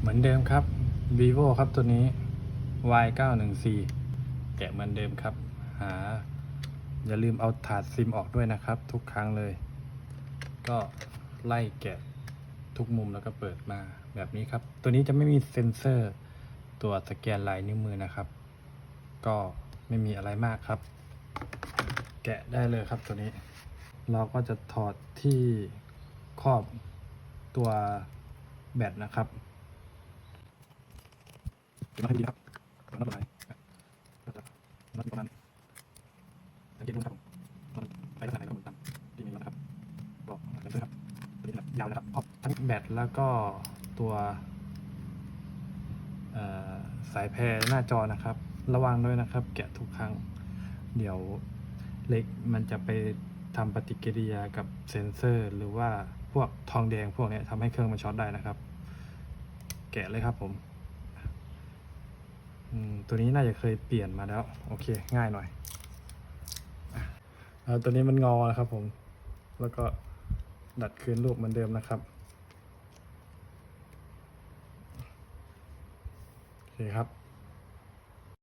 เหมือนเดิมครับ vivo ครับตัวนี้ y 9 1 4แกะเหมือนเดิมครับ หา อย่าลืมเอาถาดซิมออกด้วยนะครับ ทุกครั้งเลย ก็ไล่แกะทุกมุมแล้วก็เปิดมาแบบนี้ครับ ตัวนี้จะไม่มีเซ็นเซอร์ตัวสแกนลายนิ้วมือนะครับ ก็ไม่มีอะไรมากครับ แกะได้เลยครับตัวนี้ เราก็จะถอดที่ครอบตัวแบตนะครับ ก็บมาให้ดีครับตอนนั้นเป็นไรก็จะนัดประมาณสังเกตดูครับผมไปลักษณะไหนก็เหมือนกันที่มีนะครับบอกเซ็นเซอร์ครับตัวนี้นะครับยาวนะครับครอบทั้งแบตแล้วก็ตัวสายแพรหน้าจอนะครับ ระวังด้วยนะครับ แกะทุกครั้ง เดี๋ยวเหล็กมันจะไปทำปฏิกิริยากับเซนเซอร์ หรือว่าพวกทองแดงพวกนี้ทำให้เครื่องมันช็อตได้นะครับ แกะเลยครับผม ตัวนี้น่าจะเคยเปลี่ยนมาแล้ว โอเค ง่ายหน่อยแล้วตัวนี้มันงอนะครับผม แล้วก็ดัดคืนรูปเหมือนเดิมนะครับ โอเคครับ